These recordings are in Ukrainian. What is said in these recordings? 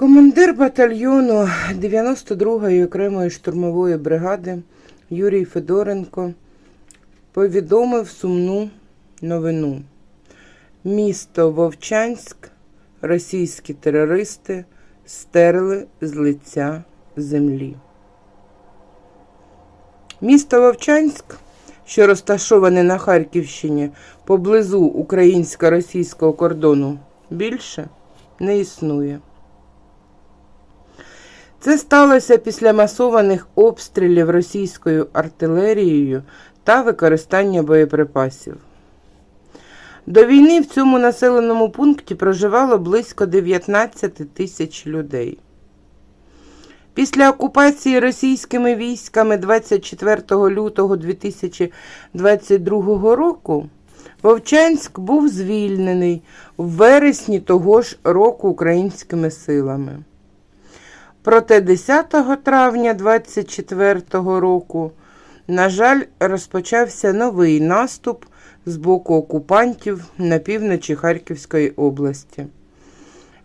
Командир батальйону 92-ї окремої штурмової бригади Юрій Федоренко повідомив сумну новину. Місто Вовчанськ російські терористи стерли з лиця землі. Місто Вовчанськ, що розташоване на Харківщині поблизу українсько-російського кордону, більше не існує. Це сталося після масованих обстрілів російською артилерією та використання боєприпасів. До війни в цьому населеному пункті проживало близько 19 тисяч людей. Після окупації російськими військами 24 лютого 2022 року Вовчанськ був звільнений в вересні того ж року українськими силами. Проте 10 травня 24 року, на жаль, розпочався новий наступ з боку окупантів на півночі Харківської області,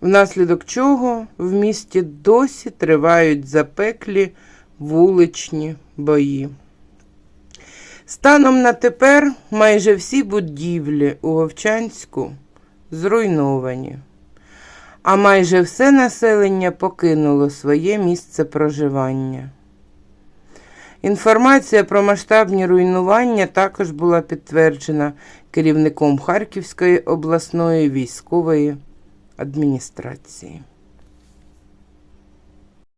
внаслідок чого в місті досі тривають запеклі вуличні бої. Станом на тепер майже всі будівлі у Вовчанську зруйновані а майже все населення покинуло своє місце проживання. Інформація про масштабні руйнування також була підтверджена керівником Харківської обласної військової адміністрації.